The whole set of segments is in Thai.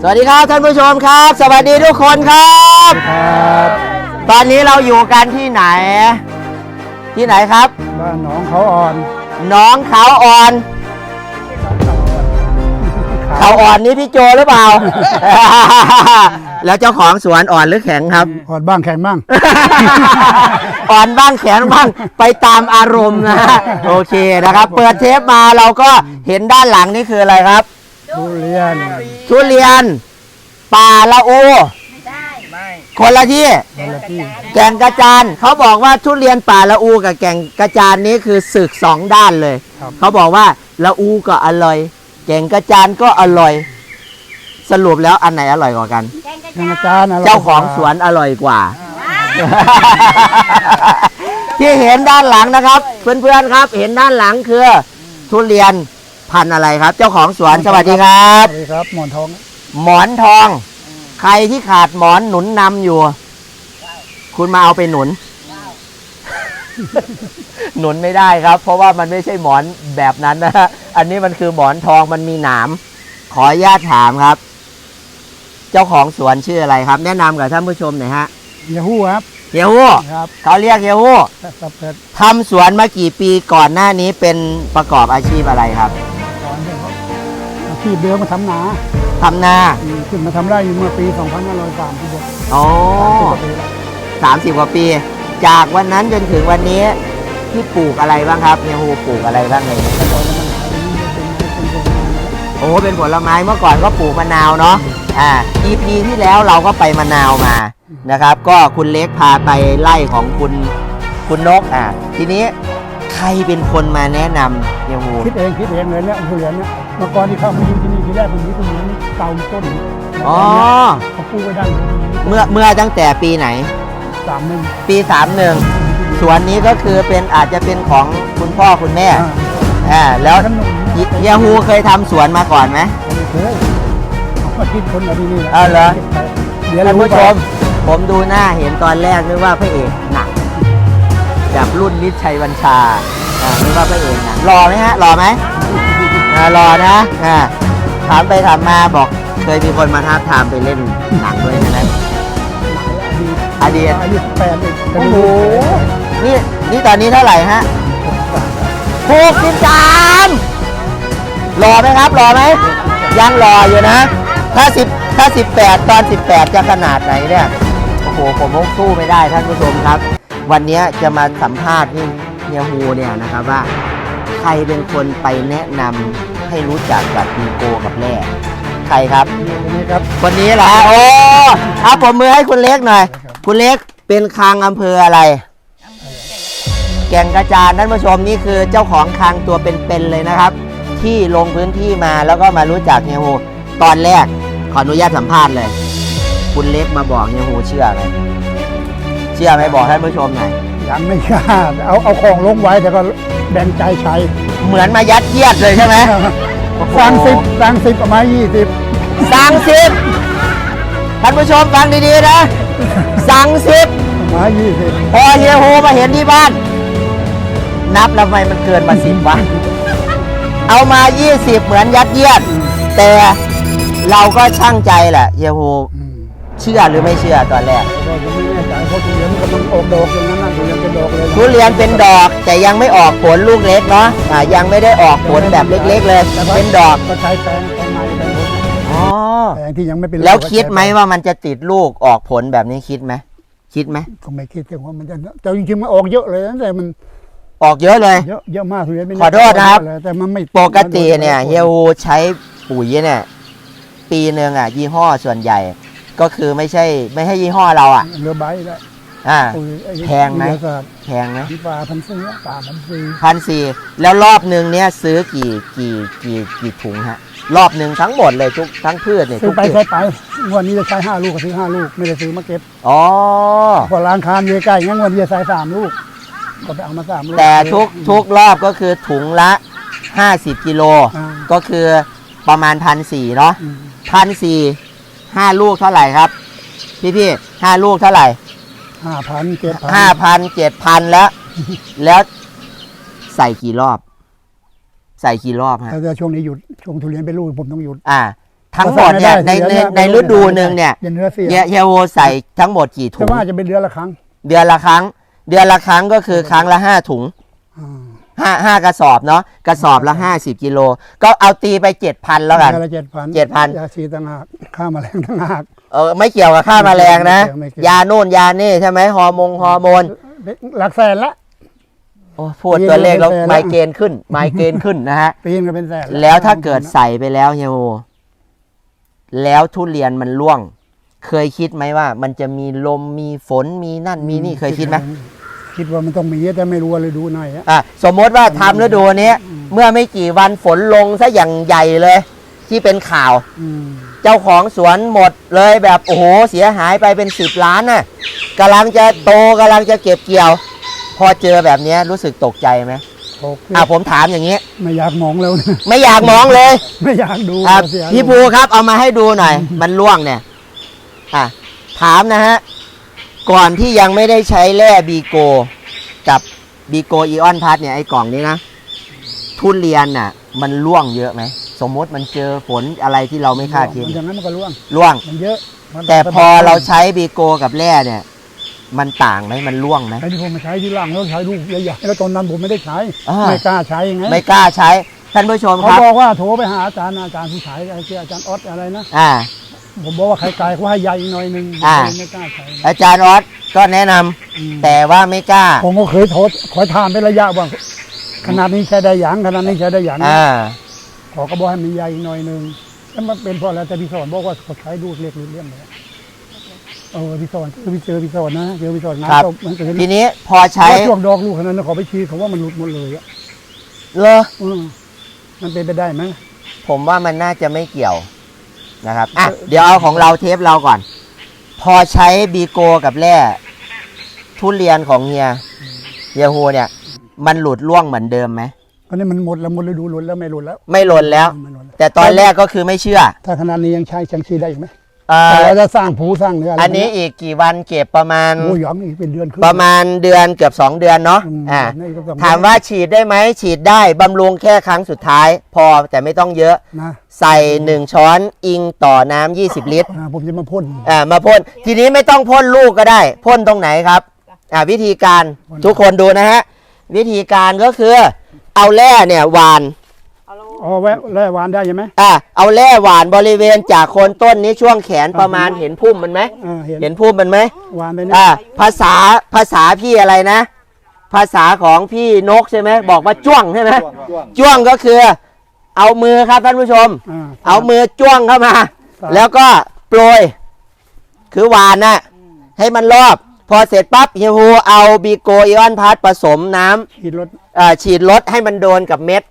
สวัสดีครับท่านผู้ชมครับ สวัสดีทุกคนครับ ครับตอนนี้เราอยู่กันที่ไหน ที่ไหนครับ บ้านหนองเขาอ่อนหน้องเขาอ่อน เขาอ่อนนี่พี่โจหรือเปล่า แล้วเจ้าของสวนอ่อนหรือแข็งครับ อ่อนบ้างแข็งบ้างอ่อนบ้างแข็งบ้างไปตามอารมณ์นะฮะโอเคนะครับ เปิดเทปมาเราก็เห็นด้านหลังนี่คืออะไรครับ ทุเรียน ทุเรียน ป่าละอูคนละที่วันละที่ แก่งกระจานเขาบอกว่าทุเรียนป่าละอูกับแก่งกระจานนี้คือศึกสองด้านเลย ครับ เขาบอกว่าละอูก็อร่อย แก่งกระจานก็อร่อย สรุปแล้วอันไหนอร่อยกว่ากันทางอาจารย์นะเจ้าของสวนอร่อยกว่า ที่เห็นด้านหลังนะครับ เพื่อนๆครับ เห็นด้านหลังคือ ทุเรียน พันธุ์อะไรครับ เจ้าของสวนสวัสดีครับ สวัสดีครับ หมอนทอง หมอนทอง ใครที่ขาดหมอนหนุนนำอยู่ คุณมาเอาไปหนุน หนุนไม่ได้ครับ เพราะว่ามันไม่ใช่หมอนแบบนั้นนะฮะอันนี้มันคือหมอนทองมันมีหนาม ขออนุญาตถามครับ เจ้าของสวนชื่ออะไรครับ แนะนำกับท่านผู้ชมหน่อยฮะเฮียฮู้ครับเฮียฮู้ครับเขาเรียกเฮียฮู้ครับเกิดทำสวนมากี่ปีก่อนหน้านี้เป็นประกอบอาชีพอะไรครับ ชีพเดิมมาทำนาทำนาอืมขึ้นมาทำไร่เมื่อปี 2536อ๋อปีแล้วสามสิบกว่าปี จากวันนั้นจนถึงวันนี้ที่ปลูกอะไรบ้างครับเฮียฮูปลูกอะไรบ้างเลยแต่ก่อนมันขายเป็นเป็นเป็นเป็นเป็นโอ้เป็นผลไม้เมื่อก่อนก็ปลูกมะนาวเนาะอ่า EP ที่แล้วเราก็ไปมะนาวมานะครับ ก็คุณเล็กพาไปไล่ของคุณคุณนกอ่าทีนี้ ใครเป็นคนมาแนะนำเฮียฮูคิดเองคิดเองเลยเนี่ยทุเรียนเนี่ยเมื่อก่อนที่เข้ามาอยู่ที่นี่ทีแรกผมมีทุเรียนเก่าต้นอ๋อเขาปลูกไว้ได้เมื่อเมื่อตั้งแต่ปีไหน สามหนึ่งปี31สวนนี้ก็คือเป็นอาจจะเป็นของคุณพ่อคุณแม่อ่าอ่าแล้วขนมเฮีเฮียฮูเคยทำสวนมาก่อนไหมเคยเขาก็คิดคนมาที่นี่แหละเอาเหรอเดี๋ยวท่าเรานผู้ชมผมดูหน้าเห็นตอนแรกนึกว่าพระเอก หนังจากรุ่นนิชชัยบัญชาอ่านึกว่าพระเอกหนังรอไหมฮะรอไหมอ่ารอนะอ่าถามไปถามมาบอกเคยมีคนมาท้าบทามไปเล่นหนังด้วยใช่ไหมอดีตอายุแปดเองโอ้โหนี่นี่ตอนนี้เท่าไหร่ฮะหกสิบสามรอไหมครับรอไหมยังรออยู่นะ ถ้าสิบถ้าสิบแปดตอนสิบแปดจะขนาดไหนเนี่ยโอ้โหผมคงสู้ไม่ได้ท่านผู้ชมครับ วันนี้จะมาสัมภาษณ์นี่เฮียฮูเนี่ยนะครับว่า ใครเป็นคนไปแนะนำให้รู้จักกับมีโกกับแร่ใครครับ นี่ครับ คนนี้เหรอโอ้เอาผมมือให้คุณเล็กหน่อย คุณเล็กเป็นคางอำเภออะไร แก่งกระจานท่านผู้ชมนี่คือเจ้าของคางตัวเป็นๆเลยนะครับ ที่ลงพื้นที่มาแล้วก็มารู้จักเฮียฮูตอนแรกขออนุญาตสัมภาษณ์เลย คุณเล็กมาบอกเฮียฮูเชื่อไหม เชื่อไหมบอกท่านผู้ชมหน่อยยังไม่กล้าเอาเอาของลงไว้แต่ก็แบ่งใจใช้เหมือนมายัดเยียดเลยใช่ไหมสั่งสิบสั่งสิบประมาณยี่สิบสั่งสิบท่านผู้ชมฟังดีๆนะ สั่งสิบประมาณยี่สิบพอเฮียโฮมาเห็นที่บ้าน นับแล้วทำไมมันเกินมาสิบวะเอามา 20 เหมือนยัดเยียด แต่เราก็ช่างใจแหละเฮียโฮเชื่อหรือไม่เชื่อตอนแรก ก็ยังไม่แน่ใจเพราะทุเรียนมันกำลังออกดอกอย่างนั้นน่ะทุเรียนเป็นดอกเลยทุเรียนเป็นดอกแต่ยังไม่ออกผลลูกเล็กเนาะอ่ายังไม่ได้ออกผลแบบเล็ก ๆ เลย เป็นดอกก็ใช้แปลงแปลงในแปลงผลอ๋อแปลงที่ยังไม่เป็นแล้วคิดไหมว่ามันจะติดลูกออกผลแบบนี้คิดไหมคิดไหมก็ไม่คิดถึงว่ามันจะแต่จริงๆมันออกเยอะเลยนะแต่มันออกเยอะเลย เยอะเยอะมากทุเรียนไม่ขอโทษนะครับเลยแต่มันไม่ปกติเนี่ยเฮียฮูใช้ปุ๋ยเนี่ย ปีหนึ่งอะยี่ห้อส่วนใหญ่ ก็คือไม่ใช่ ไม่ให้ยี่ห้อเราอะเรือใบได้อ่า ปุ๋ยอ้แพงไหมวิทยาศาสตร์แพงไหมที่ป่าพันธุ์ซื้อป่าพันธุ์ซื้อพันสี่แล้วรอบหนึ่งเนี่ยซื้อกี่กี่กี่กี่ถุงฮะ รอบหนึ่งทั้งหมดเลยทุกทั้งพืชเนี่ยซื้ทุอกไปพืใช้ชไปงวันนี้จะใช้ห้าลูกก็ซื้อห้าลูกไม่ได้ซื้อมาเก็บอ๋อ พอล้างคานเยใกล้งั้นวันนี้จะใช้สามลูกก็ไปเอามาสามลูกแต่ทุกทุกรอบก็คือถุงละ 50กิโล อ่าก็คือประมาณพันสี่เนาะอืมพันสี่ ห้าลูกเท่าไหร่ครับ พี่พี่ห้าลูกเท่าไหร่ห้าพันเจ็ดพันห้าพันเจ็ดพันแล้ว แล้วใส่กี่รอบ ใส่กี่รอบฮะแต่ช่วงนี้หยุดช่วงทุเรียนเป็นลูกผมต้องหยุด อ่า ทั้งหมดเนี่ยในในในฤดูหนึ่งเนี่ยเป็นเนื้อเสียเฮียเฮียโฮใส่ทั้งหมดกี่ถุแต่งว่าจะเป็นเดือนละครั้ง เดือนละครั้ง เดือนละครั้งก็คือครั้งละห้าถุงอ่า ห้าห้ากระสอบเนาะกระสอบละห้าสิบกิโลก็เอาตีไปเจ็ดพันแล้วกันเดือนละเจ็ดพัน7,000 ยาชีต่างหากค่าแมลงต่างหาก เออไม่เกี่ยวกับค่าแมลงนะไม่เกี่ยวไม่เกี่ยว ยาโน่นยานี่ใช่ไหมฮอร์โมนฮอร์โมนหลักแสนละ โอ้พูดตัวเลขแล้วปีนึงเป็นแสนละไมเกรนขึ้นไมเกรนขึ้นนะฮะ ปีนก็เป็นแสนะแล้วถ้าเกิดใส่ไปแล้วเฮียโฮแล้วทุเรียนมันร่วง เคยคิดไหมว่า มันจะมีลมมีฝนมีนั่นมีนี่เคยคิดไหม คิดว่ามันต้องมีแต่ไม่รู้ว่าเลยดูหน่อยอะอะสมมติว่าทำฤดูนี้เมื่อไม่กี่วันฝนลงซะอย่างใหญ่เลย ที่เป็นข่าว อืมเจ้าของสวนหมดเลยแบบโอ้โหเสียหายไปเป็นสิบล้านน่ะกำลังจะโตกำลังจะเก็บเกี่ยว พอเจอแบบเนี้ยรู้สึกตกใจไหมโอเคอะผมถามอย่างนี้ ไม่อยากมองแล้วนะ ไม่อยากมองเลย ไม่อยากดูอะเสียพี่ภูครับเอามาให้ดูหน่อย มันล่วงเนี่ย อะ ถามนะฮะ ก่อนที่ยังไม่ได้ใช้แร่บีโก กับบีโกอีออนพัทเนี่ยไอ้กล่องนี้นะ ทุเรียนน่ะ มันล่วงเยอะไหม สมมติมันเจอฝนอะไรที่เราไม่คาดคิดมันอย่างนั้นมันก็ร่วงล่วง มันเยอะมันแต่พอเราใช้บีโกกับแร่เนี่ย มันต่างไหมมันล่วงไหมไอ้ที่ผมมาใช้ที่หลังแล้วใช้ลูกใหญ่ๆแล้วตอนนั้นผมไม่ได้ใช้ อ่า ไม่กล้าใช้ไงไม่กล้าใช้ท่านผู้ชมเขาครับ บอกว่าโทรไปหาอาจารย์อาจารย์ผู้ชายไอ้ที่อาจารย์ออสอะไรนะ อ่า ผมบอกว่าไข่ไก่เขาให้ใหญ่อีกหน่อยนึงอ่าผมเลยไม่กล้าใช้อาจารย์ออสก็แนะนำอืมแต่ว่าไม่กล้า ผมก็เคยโทษขอถามเป็นระยะว่าขนาดนี้ใช้ได้อย่างขนาดนี้ใช้ได้อย่างอ่า ขอกระบอกให้มันใหญ่อีกหน่อยนึงแล้วมันเป็นเพราะอะไรแต่พี่สอนบอกว่าเขาใช้ลูกเล็กหรือเลี้ยงเลยเออพี่สอนเจอพี่เจอพี่สอนนะเจอพี่สอนงานครับก็มันเกิดทีนี้พอใช้ว่าช่วงดอกลูกขนาดนั้นเขาไปชี้เขาว่ามันหลุดหมดเลยอะเลออืมมันเป็นไปได้ไหมผมว่ามันน่าจะไม่เกี่ยว นะครับอะเดี๋ยวเอาของเราเทปเราก่อน พอใช้บีโกกับแร่ทุเรียนของเฮียเฮียฮูเนี่ย มันหลุดล่วงเหมือนเดิมไหมก็นี่มันหมดแล้วหมดฤดูหลุดแล้วไม่หลุดแล้วไม่หล่นแล้ว ไม่หลุดแล้วแต่ตอนแรกก็คือไม่เชื่อ ถ้าขนาดนี้ยังใช้ชังชีได้อีกไหม เอ่แต่อเราจะสร้างผูสร้างเนื้ออะไรอันนี้อีกกี่วันเก็บประมาณ โอ้ยยังอีกเป็นเดือนขึ้น ประมาณเดือนเกือบ 2 เดือนเนาะอืมอ่านี่ก็ต้องถามว่าฉีดได้ไหมฉีดได้บำรุงแค่ครั้งสุดท้าย พอแต่ไม่ต้องเยอะ นะใส่ 1 ช้อนอิงต่อน้ำ20 ลิตรอ่าผมจะมาพ่น อ่ามาพ่นทีนี้ไม่ต้องพ่นลูกก็ได้ พ่นตรงไหนครับอ่าวิธีการพ่น ทุกคนดูนะฮะ วิธีการก็คือเอาแร่เนี่ยหวาน อ๋อแวะแล่หวานได้ใช่ไหมอ่าเอาแร่หวานบริเวณจากโคนต้นนี้ช่วงแขนประมาณเห็นพุ่มมันไหมอ่าเห็นเห็นพุ่มมันไหมหวานไปเนี่ยอ่าภาษาภาษาพี่อะไรนะ ภาษาของพี่นกใช่ไหมบอกว่าจ้วงใช่ไหมจ้วงก็คือ เอามือครับท่านผู้ชม อ่า เอามือจ้วงเข้ามา ครับ แล้วก็โปรย คือหวานน่ะ ให้มันรอบ พอเสร็จปั๊บเฮียฮูเอาบีโกอีออนพาร์ตผสมน้ำขีดรถเอ่อฉีดลดให้มันโดนกับเม็ด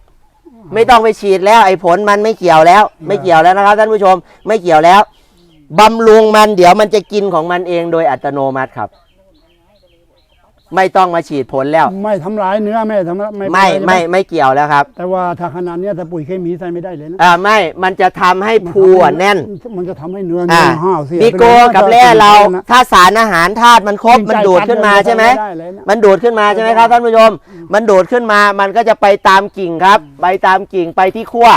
ไม่ต้องไปฉีดแล้วไอ้ผลมันไม่เกี่ยวแล้ว ไม่เกี่ยวแล้วนะครับท่านผู้ชมไม่เกี่ยวแล้วบำรุงมันเดี๋ยวมันจะกินของมันเองโดยอัตโนมัติครับ ไม่ต้องมาฉีดผลแล้ว ไม่ทำลายเนื้อไม่ทำลายไม่ไม่เป็นรไม่ใช่หไม่เกี่ยวแล้วครับแต่ว่าถ้าขนาดเนี้ยถ้าปุ๋ยเคมีใส่ไม่ได้เลยนะอ่าไม่มันจะทำให้ภูอะแน่น มันจะทำให้เนื้ออ่าเนื้อห่าวเสียบิโกไปเลยนะกับแร่เรานะถ้าสารอาหารธาตุมันครบมันดูดขึ้นมาใช่ไหม ด้เลยนะ มันดูดขึ้นมาใช่ไหมครับท่านผู้ชม มันดูดขึ้นมา มันก็จะไปตามกิ่งครับ ไปตามกิ่งไปที่ขั้ว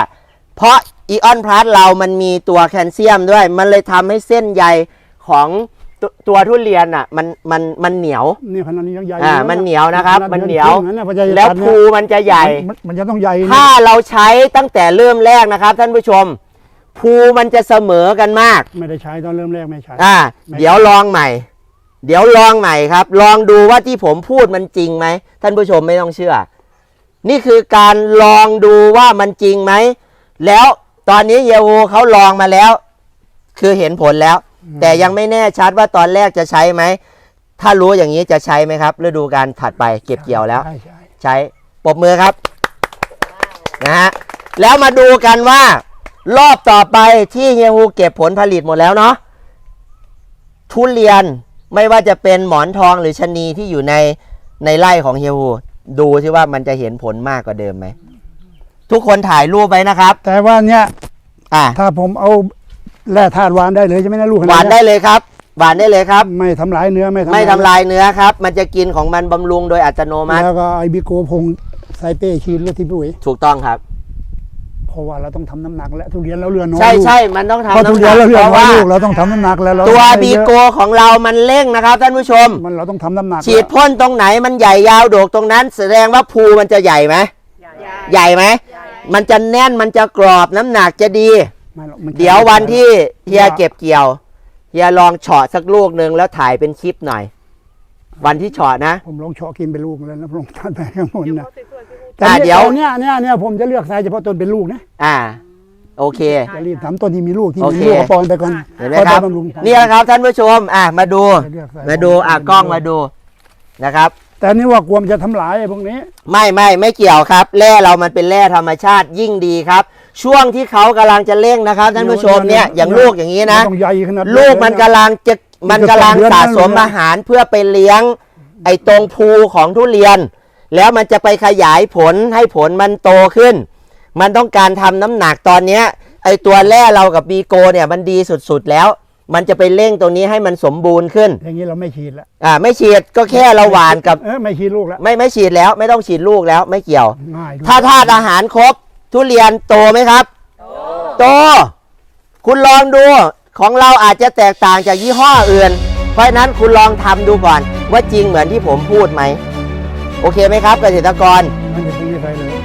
เพราะอีออนพลัสเรามันมีตัวแคลเซียมด้วย มันเลยทำให้เส้นใยของ ตตัวทุเรียนอะมันมันมันเหนียว นี่ขนาดนี้ยังใหญ่อ่าอยู่ะมันเหนียวนะครับขดมันเหนียวดือครึ่งะพอจะแล้วตัดเนี่ยภูมันจะใหญ่ มันมันจะต้องใหญ่นะถ้าเราใช้ตั้งแต่เริ่มแรกนะครับ ท่านผู้ชม ภูมันจะเสมอกันมาก ไม่ได้ใช้ตอนเริ่มแรกไม่ใช้ อ่า ไม่ เดี๋ยวลองใหม่ เดี๋ยวลองใหม่ครับ ลองดูว่าที่ผมพูดมันจริงไหม ท่านผู้ชมไม่ต้องเชื่อ นี่คือการลองดูว่ามันจริงไหม แล้วตอนนี้เยโวเขาลองมาแล้ว คือเห็นผลแล้ว แต่ยังไม่แน่ชัดว่าตอนแรกจะใช้ไหม ถ้ารู้อย่างนี้จะใช้ไหมครับฤดูการถัดไปเก็บเกี่ยวแล้ว ใช่ใช่ใช้ปรบมือครับนะฮะแล้วมาดูกันว่า รอบต่อไปที่เฮียฮูเก็บผลผลิตหมดแล้วเนาะทุเรียนไม่ว่าจะเป็นหมอนทองหรือชะนีที่อยู่ในในไร่ของเฮียฮูดูสิว่ามันจะเห็นผลมากกว่าเดิมไหม ทุกคนถ่ายรูปไว้นะครับ แต่ว่าเนี่ยอะถ้าผมเอา แร่ธาตุหวานได้เลยใช่ไหมนะลูกขหวานเยได้เลยครับหวานได้เลยครับ ไม่ทำลายเนื้อไม่ไม่ทำลายเนื้อครับ มันจะกินของมันบำรุงโดยอัตโนมัติ แล้วก็ไอบิโกพงไซเป้ชีนรถที่ปุ๋ยถูกต้องครับ เพราะว่าเราต้องทำน้ำหนักและทุเรียนเราเรือน้อยใช่ลูกใช่มันต้องเพราะทำทุน้ำหเรียนันกเราเรือเพราะน้อยว่าลูกเราต้องทำน้ำหนักแล้วเราตัวไม่บีเยอะโกของเรามันเร่งนะครับท่านผู้ชม มันเราต้องทำน้ำหนักฉีดพ่นตรงไหนมันใหญ่ยาวโดกตรงนั้น แสดงว่าภูมันจะใหญ่ไหมใหญ่ไหมมันจะแน่นมันจะกรอบน้ำหนักจะดี ไม่หรอกมันเดี๋ยววันที่เฮียเก็บเกี่ยวเฮียลองเฉาะสักลูกหนึ่งแล้วถ่ายเป็นคลิปหน่อย วันที่เฉาะนะ ผมลองเฉาะกินเป็นลูกแล้วนะผมทานไปข้างบนนะอะแต่เดี๋ยว เนี่ยเนี่ยเนี่ยผมจะเลือกใส่เฉพาะต้นเป็นลูกนะอ่า โอเค จะรีบทำต้นที่มีลูกที่โอมีเคลูกเอาปอนไปก่อนเห็นไหมครับพอได้ำรุง นี่แหละครับท่านผู้ชม อะมาดูจะเลือกใส่ มาดูอะกล้องมาดูนะครับ แต่นี่ว่ากลัวมันจะทำลายไอ้พวกนี้ ไม่ไม่ไม่เกี่ยวครับ แร่เรามันเป็นแร่ธรรมชาติยิ่งดีครับ ช่วงที่เขากำลังจะเร่งนะครับท่านผู้ชมเนี่ยอย่างลูกอย่างนี้นะมัต้องใหญ่ขนาดลูกมันกำลังจะมันกำลังสะสมอาหารเพื่อไปเลี้ยงไอ้ตรงภูของทุเรียน แล้วมันจะไปขยายผลให้ผลมันโตขึ้น มันต้องการทำน้ำหนักตอนเนี้ยไอ้ตัวแร่เรากับบีโกเนี่ยมันดีสุดๆแล้ว มันจะไปเร่งตรงนี้ให้มันสมบูรณ์ขึ้น อย่างนี้เราไม่ฉีดละอ่าไม่ฉีดก็แค่เราหวานกับเออไม่ฉีดลูกละไม่ไม่ฉีดแล้วไม่ต้องฉีดลูกแล้วไม่เกี่ยวง่ายด้วยถ้าธาตุอาหารครบ ทุเรียนโตไหมครับ โต คุณลองดูของเราอาจจะแตกต่างจากยี่ห้ออื่น เพราะฉะนั้นคุณลองทำดูก่อน ว่าจริงเหมือนที่ผมพูดไหม โอเคไหมครับเกษตรกรมันจะไม่ได้ใส่เลย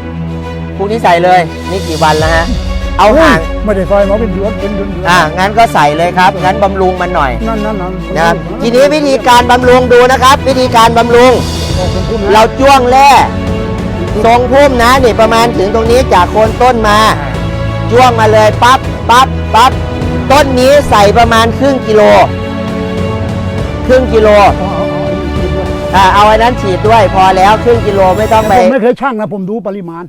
พรุ่งนี้ใส่เลย นี่กี่วันแล้วฮะ เอาห่าง ไม่ได้ใส่มาเป็นเดือนเป็นเดือนเดือนอ่างั้นก็ใส่เลยครับ งั้นบำรุงมันหน่อยนั่นนั่นนั่นนะครับทีนี้วิธีการบำรุงดูนะครับ วิธีการบำรุง เราจ้วงแร่ ทรงพุ่มนะนี่ประมาณถึงตรงนี้จากโคนต้นมาจ้วงมาเลยปั๊บปั๊บปั๊บต้นนี้ใส่ประมาณครึ่งกิโล ครึ่งกิโลอ่าเอาไอ้นั้นฉีดด้วยพอแล้วครึ่งกิโลไม่ต้องไปผมไม่เคยชั่งนะผมดูปริมาณ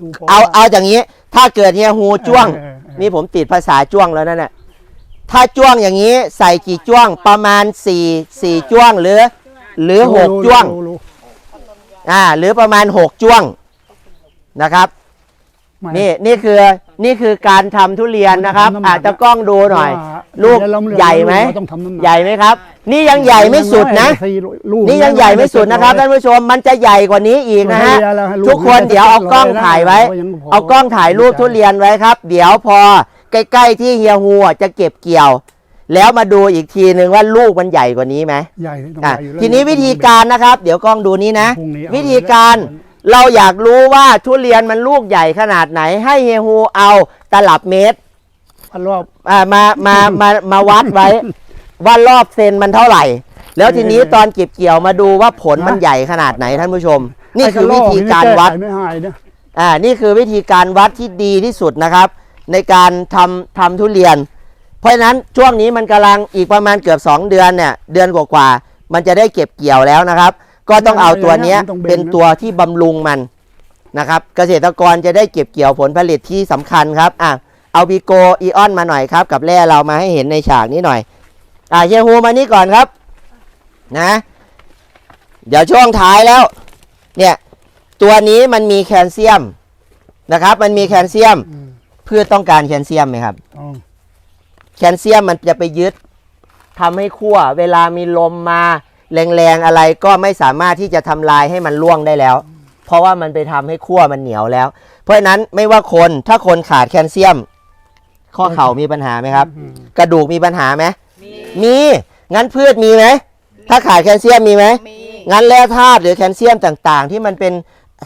ดูพเอาเอาอย่างนี้ ถ้าเกิดเฮียฮูจ้วงเออเออเออนี่ผมติดภาษาจ้วงแล้วนั่นแหละถ้าจ้วงอย่างนี้ใส่กี่จ้วงประมาณ4 4จ้วงหรือ หรือ6จ้วงรู้รู้ อ่าหรือประมาณ 6 จ้วงนะครับ ไม่ นี่นี่คือนี่คือการทำทุเรียนนะครับทำน้ำหนัก อาจจะกล้องดูหน่อย ว่าลูกเดี๋ยวเราเลือกใหญ่ไหม เราต้องทำน้ำหนักใหญ่ไหมครับ นี่ยังใหญ่ไม่สุดนะ สี่ลูกนี่ยังใหญ่ไม่สุดนะครับท่านผู้ชมมันจะใหญ่กว่านี้อีกนะฮะให้เวลาให้ลูกทุกคนเดี๋ยวเอากล้องถ่ายไว้ก็ยังพเอากล้องถ่ายรูปทุเรียนไว้ครับ เดี๋ยวพอใกล้ ๆ ที่เฮียฮูอะจะเก็บเกี่ยว แล้วมาดูอีกทีหนึ่งว่าลูกมันใหญ่กว่านี้ไหมใหญ่ต้องอะใหญ่อยู่แล้วทีนี้วิธีการนะครับ เดี๋ยวกล้องดูนี้นะ พรุ่งนี้เอาวิธีการเราอยากรู้ว่าทุเรียนมันลูกใหญ่ขนาดไหน ให้เฮียฮูเอาตลับเมตรพันรอบ อ่ามามามามาวัดไว้ ว่ารอบเซนมันเท่าไหร่ แล้วทีนี้ตอนเก็บเกี่ยวมาดูว่าผลมันใหญ่ขนาดไหนท่านผู้ชม นี่คือวิธีการวัด ไอ้ะลอกนี่ไม่หายนะอ่านี่คือวิธีการวัดที่ดีที่สุดนะครับ ในการทำทำทุเรียน เพราะฉะนั้นช่วงนี้มันกำลังอีกประมาณเกือบ 2 เดือนเนี่ยเดือนกว่าๆมันจะได้เก็บเกี่ยวแล้วนะครับ ก็ต้องเอาตัวเนี้ยเป็นตัวที่บำรุงมันนะครับ เกษตรกรจะได้เก็บเกี่ยวผลผลิตที่สำคัญครับอะเอาบีโกอีออนมาหน่อยครับ กับแร่เรามาให้เห็นในฉากนี้หน่อย อะเฮียฮูมานี่ก่อนครับนะ เดี๋ยวช่วงท้ายแล้ว เนี่ย ตัวนี้มันมีแคลเซียมนะครับ มันมีแคลเซียมอืมพืชต้องการแคลเซียมไหมครับอ๋อ แคลเซียมมันจะไปยึดทำให้ขั้วเวลามีลมมาแรงๆอะไรก็ไม่สามารถที่จะทำลายให้มันร่วงได้แล้ว เพราะว่ามันไปทำให้ขั้วมันเหนียวแล้ว เพราะฉะนั้นไม่ว่าคนถ้าคนขาดแคลเซียม ข้อเข่ามีปัญหาไหมครับอืมกระดูกมีปัญหาไหมมีงั้นพืชมีไหมถ้าขาดแคลเซียมมีไหมมีงั้นแร่ธาตุหรือแคลเซียมต่างๆ ที่มันเป็น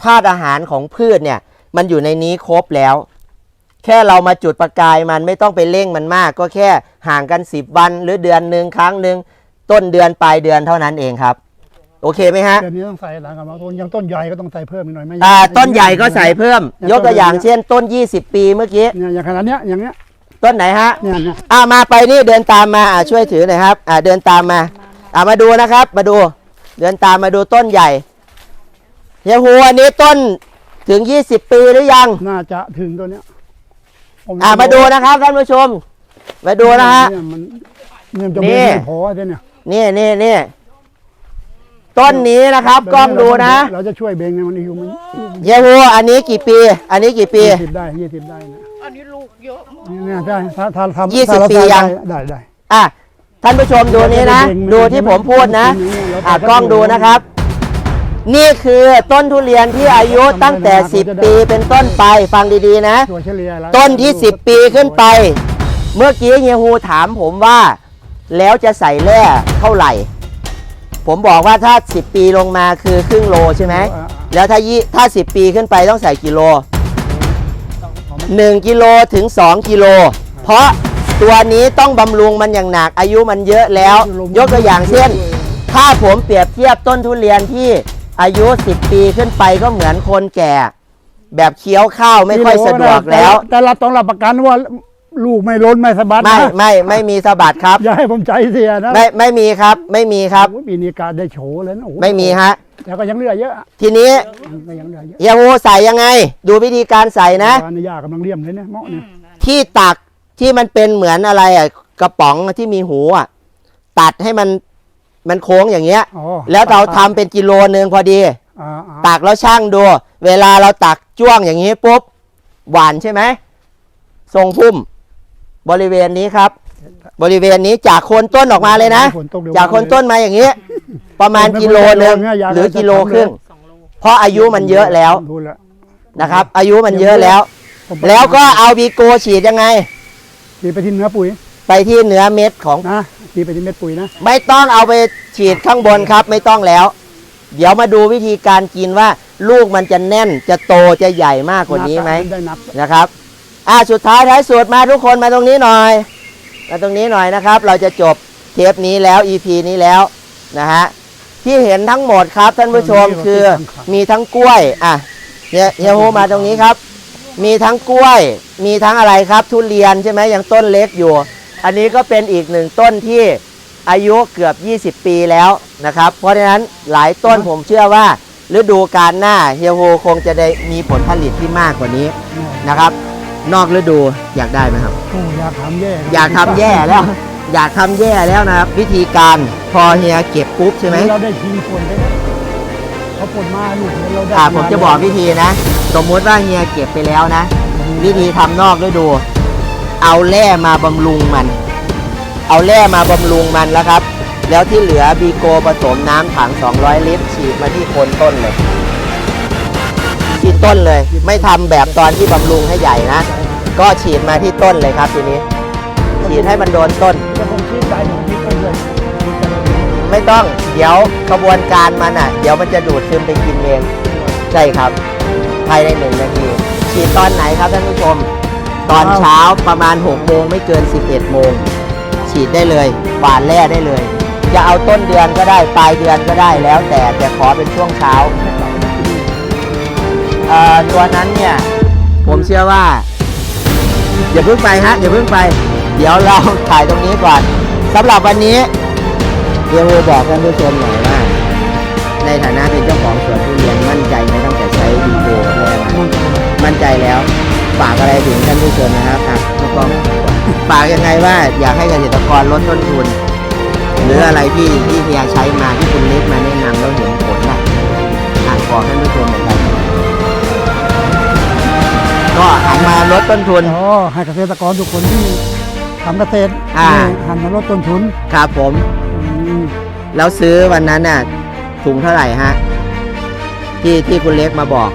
ธาตุอาหารของพืชเนี่ย มันอยู่ในนี้ครบแล้ว แค่เรามาจุดประกายมันไม่ต้องไปเร่งมันมาก ก็แค่ห่างกัน 10 วันหรือเดือนหนึ่งครั้งหนึ่งต้นเดือนปลายเดือนเท่านั้นเองครับ โอเคไหมฮะเดี๋ยวนี้ต้องใส่หลังกันบางต้นยังต้นใหญ่ก็ต้องใส่เพิ่มอีกหน่อยไม่อ่าต้นใหญ่ก็ใส่เพิ่ม ยกตัวอย่างเช่น ต้น 20 ปีเมื่อกี้เนี่ยอย่างขนาดเนี้ยอย่างเนี้ยต้นไหนฮะเนี่ยเนี่ยอ่ามาไปนี่เดินตามมาอ่าช่วยถือหน่อยครับอ่าเดินตามมาอ่ามาดูนะครับ มาดู เดินตามมาดูต้นใหญ่เฮียฮูอันนี้ต้นถึง 20 ปีหรือยังน่าจะถึงตัวเนี้ยผ อ่ามาดูนะครับท่านผู้ชม มาดูนะฮะเนี่ยมันเนี่ยมันจะนี่ไม่พอใช่เนี่ยนี่นี่นี่ต้นนี้นะครับกล้องดูนะ เราจะช่วยเบงไงมันอยู่มันเฮียฮูอันนี้กี่ปี อันนี้กี่ปียี่สิบได้ยี่สิบได้นะอันนี้ลูกเยอะมากเนี่ยได้ถ้าถ้าทำยี่สิบถ้าเราปียังได้ได้อะท่านผู้ชมดูนี้นะเบงดูที่ผมพูดนะเบงเบงอะกล้องดูนะครับ นี่คือต้นทุเรียนที่อายุตั้งแต่ 10 ปีเป็นต้นไปฟังดีๆนะ ตัวเฉลี่ยแล้วต้นที่ 10 ปีขึ้นไป เมื่อกี้เฮียฮูถามผมว่า แล้วจะใส่แร่เท่าไหร่ ผมบอกว่าถ้า 10 ปีลงมาคือครึ่งโลใช่ไหมอ่าแล้วถ้ายี่ถ้า 10 ปีขึ้นไปต้องใส่กิโล 1 กิโลถึง 2 กิโล เพราะตัวนี้ต้องบำรุงมันอย่างหนักอายุมันเยอะแล้ว ยกตัวอย่างเช่น ถ้าผมเปรียบเทียบต้นทุเรียนที่ อายุ 10 ปีขึ้นไปก็เหมือนคนแก่ แบบเคี้ยวข้าวไม่ค่อยสะดวกแล้ว แต่เราต้องรับประกันว่าลูกไม่ล้นไม่สะบัดไม่นะไม่ไม่มีสะบัดครับ อย่าให้ผมใจเสียนะไม่ไม่มีครับ ไม่มีครับ โอ้ยปีนี้การได้โฉเลยนะโอ้โหไม่มีฮะ แต่ก็ยังเหลือเยอะทีนี้ก็ยังเหลือเยอะเฮียงูใส่ยังไง ดูวิธีการใส่นะบ้านในยากำลังเลี่ยมเลยเนี่ยเหมาะเนี่ยที่ตักที่มันเป็นเหมือนอะไรอะกระป๋องที่มีหูอะตัดให้มัน มันโค้งอย่างเงี้ยอ๋อแล้วเราทำเป็นกิโลนึงพอดี อ่าอ่าตักแล้วช่างดู เวลาเราตักจ้วงอย่างนี้ปุ๊บ หวานใช่ไหม ทรงพุ่ม บริเวณนี้ครับ บริเวณนี้จากโคนต้นออกมาเลยนะ ฝตกเดี๋ยวจากโคนต้นมาอย่างนี้ ประมาณกิโลนึงหรือกิโลครึ่งเพราะอายุมันเยอะแล้วดูแล้วนะครับ อายุมันเยอะแล้ว ผมแล้วก็เอาบีโกฉีดยังไง ฉีดไปที่เนื้อปุ๋ย ไปที่เนื้อเม็ดของ นะฉีดไปที่เม็ดปุ๋ยนะ ไม่ต้องเอาไปฉีดข้างบนครับ ไม่ต้องแล้ว เดี๋ยวมาดูวิธีการกินว่า ลูกมันจะแน่นจะโตจะใหญ่มากกว่านี้ไหมได้นับ นะครับ อ่าสุดท้ายท้ายสุดมาทุกคนมาตรงนี้หน่อย มาตรงนี้หน่อยนะครับ เราจะจบเทปนี้แล้ว EP นี้แล้วนะฮะที่เห็นทั้งหมดครับท่านผู้ชมคือมีทั้งกล้วยอะเนี่ยเฮียโฮมาตรงนี้ครับ มีทั้งกล้วย มีทั้งอะไรครับ ทุเรียนใช่ไหมยังต้นเล็กอยู่ อันนี้ก็เป็นอีกหนึ่งต้นที่อายุเกือบ 20 ปีแล้วนะครับ เพราะฉะนั้นหลายต้นผมเชื่อว่าฤดูกาลหน้าเฮียโฮคงจะได้มีผลผลิตที่มากกว่านี้นะครับ นอกฤดูอยากได้ไหมครับ โอ้อยากทำแย่อยากทำแย่แล้ว อยากทำแย่แล้วนะครับ วิธีการพอเฮียเก็บปุ๊บใช่ไหมเราได้ชิมผลไปด้วยเขาผลมาลูกเราได้อ่าผมจะบอกวิธีนะ สมมุติว่าเฮียเก็บไปแล้วนะ วิธีทำนอกฤดู เอาแร่มาบำรุงมัน เอาแร่มาบำรุงมันแล้วครับ แล้วที่เหลือบีโกผสมน้ำถัง 200 ลิตร ฉีดมาที่โคนต้นเลยฉีดต้นเลย ไม่ทำแบบตอนที่บำรุงให้ใหญ่นะ ก็ฉีดมาที่ต้นเลยครับทีนี้ ฉีดให้มันโดนต้น จะคงคิดได้ผมคิดไปเลยไม่ต้อง เดี๋ยวกระบวนการมันอะ เดี๋ยวมันจะดูดซึมไปกินเอง ใช่ครับ ภายในหนึ่งนาที ฉีดตอนไหนครับท่านผู้ชม ตอนเช้าประมาณ6โมงไม่เกิน 11 โมง ฉีดได้เลยหวานแร่ได้เลย จะเอาต้นเดือนก็ได้ปลายเดือนก็ได้แล้วแต่แต่ขอเป็นช่วงเช้าเอ่อตัวนั้นเนี่ยผมเชื่อว่า อย่าเพิ่งไปฮะอย่าเพิ่งไป เดี๋ยวเราถ่ายตรงนี้ก่อนสำหรับวันนี้เดี๋ยวบอกท่านผู้ชมหน่อยว่าในฐานะเป็นเจ้าของสวนทุเรียนมั่นใจไหมตั้งแต่ใช้ดีโกแรกมามั่นใจแล้ว ฝากอะไรถึงท่านผู้ชมนะครับอะทุกคนฝากยังไงว่าอยากให้เกษตรกรลดต้นทุน หรืออะไรที่ที่เฮียใช้มาที่คุณเล็กมาแนะนำแล้วเห็นผลนะอะบอกท่านผู้ชมเหมือนกันก็หันมาลดต้นทุน อ๋อให้เกษตรกรทุกคนที่ทำเกษตรอ่า หันมาลดต้นทุนครับผม อืมแล้วซื้อวันนั้นน่ะถุงเท่าไหร่ฮะ ที่ที่คุณเล็กมาบอก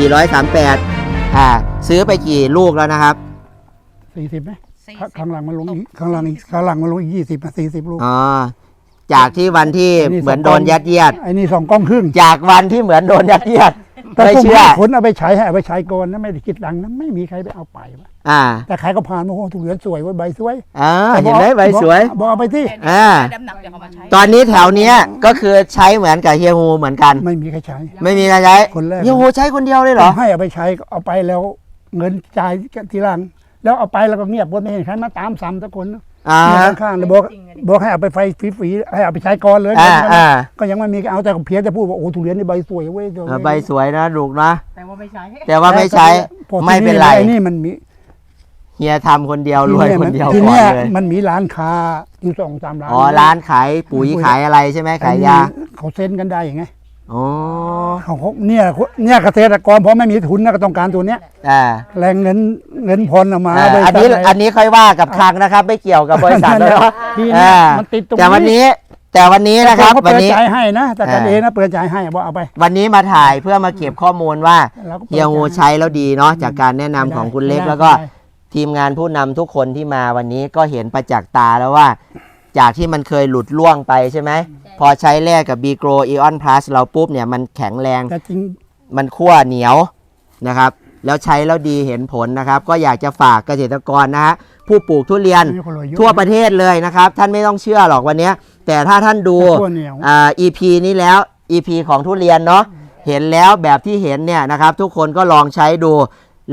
438อ่าซื้อไปกี่ลูกแล้วนะครับ สี่สิบไหมสี่ข้าสิบ ข้างหลังมันลงอีกข้างหลังอีกข้างหลังมันลงอีกยี่สิบนะสี่สิบลูก อ๋อจากที่วันที่อันนี้เหมือนสองโดนกล่อง ยัดเยียด ไอ้นี่สองกล้องครึ่งจากวันที่เหมือนโดนยัดเยียด แต่ไม่ผมเชื่อให้คนเอาไปใช้ให้เอาไปใช้ก่อนนะไม่ได้คิดดังนะไม่มีใครไปเอาไปวะอ่า แต่ใครก็ผ่านมาโอ้โหทุเรียนสวยเว่าใบสวยอ่า เห็นไหมใบสวย บอกเอาไปที่อ่า ดำหนักเดี๋ยวเขามาใช้ตอนนี้แถวเนี้ยก็คือใช้เหมือนกับเฮียฮูเหมือนกัน ไม่มีใครใช้ ไม่มีใครใช้คนแรก เฮียฮูใช้คนเดียวเลยเหรอ ให้เอาไปใช้เอาไปแล้ว เงินจ่ายทีหลัง แล้วเอาไปแล้วก็เงียบบนไม่เห็นใครมาตามซ้ำสักคนนะ อ่าเนี่ยข้างๆเลยบอกบอกให้เอาไปไฟฟรีๆให้เอาไปใช้ก่อนเลยอ่าอ่า ก็ยังไม่มีเอาแต่เพียงจะพูดว่าโอ้ทุเรียนนี่ใบสวยเว้ยเออใบสวยนะลูกนะ แต่ว่าไม่ใช้แต่ว่าไม่ใช้พอที่ไม่เป็นไรไอ้นี่มันมีเฮียทำคนเดียวรวยคนเดียวทีก่อนเนี้ยเลยมันมีร้านค้าอยู่สองสามร้านอ๋อร้านขายปุ๋ยขายอะไรใช่ไหมขายยาไอ้นี่เขาเซ็นกันได้ยังไง อ๋อเขาเขาเนี่ยเนี่ยเกษตรกรเพราะไม่มีทุนนะก็ต้องการตัวเนี้ยอ่าแรงเงินเงินพรเอามาอ่าบริษัอัทนนี้ไห อันนี้ค่อยว่ากับคลังนะครับ ไม่เกี่ยวกับบริษัทเลยเนาะทีเนี้ยอ่ามันติดตรงแต่วันนี้แต่วันนี้นะครับเขาวันเปิดนี้ ใจให้นะแต่กันอ่า เองนะเปิดใจให้บอกเอาไป วันนี้มาถ่ายเพื่อมาเก็บข้อมูลว่าเราก็เปิดเฮียฮูใจ ใช้แล้วดีเนาะจากการแนะนำของคุณเล็กได้แล้วก็ได้ทีมงานผู้นำทุกคนที่มาวันนี้ก็เห็นประจักษ์ตาแล้วว่า จากที่มันเคยหลุดล่วงไปใช่ไหม พอใช้แรกกับ b g r o e o n Plus เราปุ๊บเนี่ยมันแข็งแรง แต่จริงมันขั้วเหนียวนะครับ แล้วใช้แล้วดีเห็นผลนะครับ ก็อยากจะฝากเกษตรกรนะฮะผู้ปลูกทุเรียน มีคนรวยเยอะ ทั่วประเทศเลยนะครับ ท่านไม่ต้องเชื่อหรอกวันเนี้ยแต่ถ้าท่านดูทั่วเหนียว อ่า EP นี้แล้ว EP ของทุเรียนเนาะเห็นแล้วแบบที่เห็นเนี่ยนะครับ ทุกคนก็ลองใช้ดู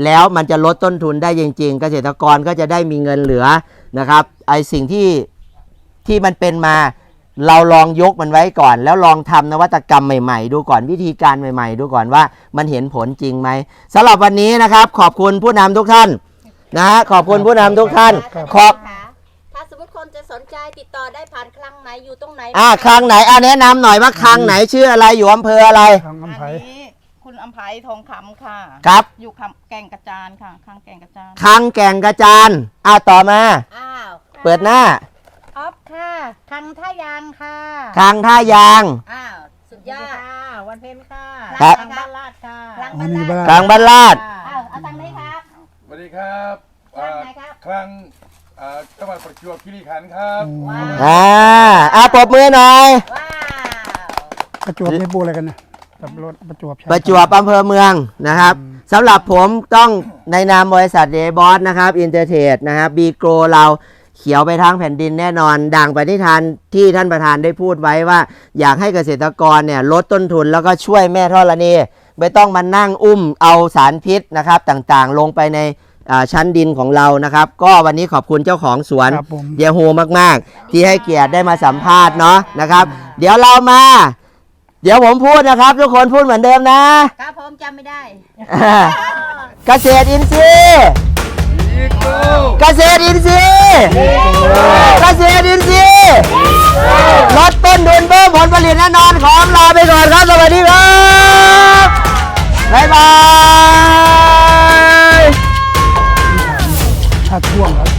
แล้วมันจะลดต้นทุนได้จริง ๆ เกษตรกรก็จะได้มีเงินเหลือนะครับไอสิ่งที่ ที่มันเป็นมา เราลองยกมันไว้ก่อน แล้วลองทำนวัตกรรมใหม่ ๆ ดูก่อนวิธีการใหม่ ๆ ดูก่อนว่ามันเห็นผลจริงไหมสำหรับวันนี้นะครับ ขอบคุณผู้นำทุกท่านนะฮะขอบคุณผู้นำทุกท่านขอบค่ะถ้าสมมติคนจะสนใจติดต่อได้ผ่านคลังไหนอยู่ตรงไหนอ่าคลังไหนอ่าแนะนำหน่อยว่าคลังไหนชื่ออะไรอยู่อำเภออะไรทางอันอำไพนี้คุณอำไพทองคำค่ะ ครับ อยู่คำแก่งกระจานค่ะข้างแก่งกระจานคลังแก่งกระจานอ่าต่อมาอ้าวเปิดหน้า ออฟค่ะคลังท่ายางค่ะคลังท่ายาง อ้าว สุดยอดวันเพ็ญค่ะครับคลังบ้านลาดค่ะคลังอับ้านนนี้ลาดบ้าคลังบ้านลาด อ้าวเอาตังค์ไหนครับ สวัสดีครับครั้งไหนครับครั้งอ่าจังหวัดประจวบคีรีขันธ์ครับ ว้าว อ่าอ่าปรบมือหน่อย ว้าวประจวบในปูอะไรกันนะกับรถประจวบใช่ประจวบอำเภอเมืองนะครับสำหรับผมต้องในนามบริษัทเดบอสนะครับอินเตอร์เทรดนะครับบีโกเรา เขียวไปทั้งแผ่นดินแน่นอน ดังปฏิทานที่ท่านประธานได้พูดไว้ว่า อยากให้เกษตรกรเนี่ยลดต้นทุนแล้วก็ช่วยแม่ธรณีไม่ต้องมานั่งอุ้มเอาสารพิษนะครับต่างๆ ลงไปในอ่าชั้นดินของเรานะครับ ก็วันนี้ขอบคุณเจ้าของสวนครับผมเดียโฮมากๆ ที่ให้เกียรติได้มาสัมภาษณ์เนาะนะครับ เดี๋ยวเรามา เดี๋ยวผมพูดนะครับ ทุกคนพูดเหมือนเดิมนะ ครับผมจำไม่ได้ เกษตรอินทรีย์ เกษตรอินทรีย์เกษตรินทรีย์ลดต้นดุนเพิ่มผลผลิตแน่นอนของลาไปก่อนครับ สวัสดีครับบ๊ายบายถ้าท่วงแล้ว